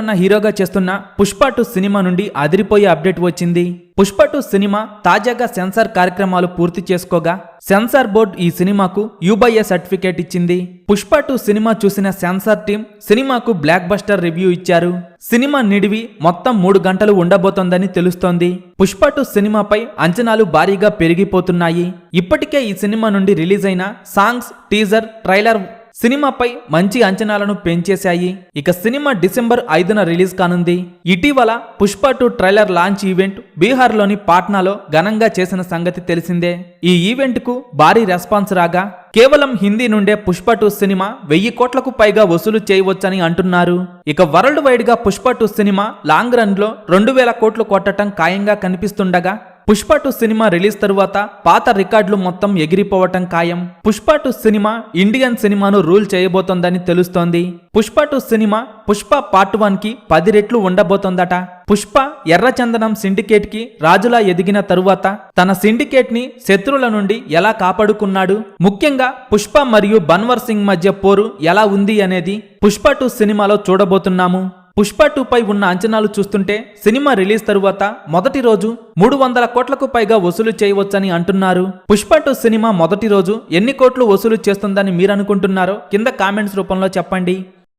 అన్న హీరోగా చేస్తున్న పుష్ప టూ సినిమా నుండి అదిరిపోయే అప్డేట్ వచ్చింది. పుష్ప టూ సినిమా తాజాగా సెన్సార్ కార్యక్రమాలు పూర్తి చేసుకోగా సెన్సార్ బోర్డు ఈ సినిమాకు యూబైఏ సర్టిఫికేట్ ఇచ్చింది. పుష్ప టూ సినిమా చూసిన సెన్సార్ టీం సినిమాకు బ్లాక్ బస్టర్ రివ్యూ ఇచ్చారు. సినిమా నిడివి మొత్తం మూడు గంటలు ఉండబోతోందని తెలుస్తోంది. పుష్ప టూ సినిమాపై అంచనాలు భారీగా పెరిగిపోతున్నాయి. ఇప్పటికే ఈ సినిమా నుండి రిలీజ్ అయిన సాంగ్స్ టీజర్ ట్రైలర్ సినిమాపై మంచి అంచనాలను పెంచేశాయి. ఇక సినిమా డిసెంబర్ ఐదున రిలీజ్ కానుంది. ఇటీవల Pushpa two trailer launch event బీహార్లోని పాట్నాలో ఘనంగా చేసిన సంగతి తెలిసిందే. ఈ ఈవెంట్కు భారీ రెస్పాన్స్ రాగా కేవలం హిందీ నుండే పుష్ప టూ సినిమా వెయ్యి కోట్లకు పైగా వసూలు చేయవచ్చని అంటున్నారు. ఇక వరల్డ్ వైడ్గా పుష్ప టూ సినిమా లాంగ్ రన్లో రెండు వేల కోట్లు కొట్టడం ఖాయంగా కనిపిస్తుండగా పుష్ప టూ సినిమా రిలీజ్ తరువాత పాత రికార్డులు మొత్తం ఎగిరిపోవటం ఖాయం. పుష్ప టూ సినిమా ఇండియన్ సినిమాను రూల్ చేయబోతోందని తెలుస్తోంది. Pushpa two cinema Pushpa part వన్కి పది రెట్లు ఉండబోతోందట. పుష్ప ఎర్రచందనం సిండికేట్కి రాజులా ఎదిగిన తరువాత తన సిండికేట్ని శత్రువుల నుండి ఎలా కాపాడుకున్నాడు? ముఖ్యంగా పుష్ప మరియు బన్వర్ సింగ్ మధ్య పోరు ఎలా ఉంది అనేది పుష్ప టూ సినిమాలో చూడబోతున్నాము. పుష్ప టూ పై ఉన్న అంచనాలు చూస్తుంటే సినిమా రిలీజ్ తరువాత మొదటి రోజు మూడు వందల కోట్లకు పైగా వసూలు చేయవచ్చని అంటున్నారు. పుష్ప టూ సినిమా మొదటి రోజు ఎన్ని కోట్లు వసూలు చేస్తుందని మీరు అనుకుంటున్నారో కింద కామెంట్స్ రూపంలో చెప్పండి.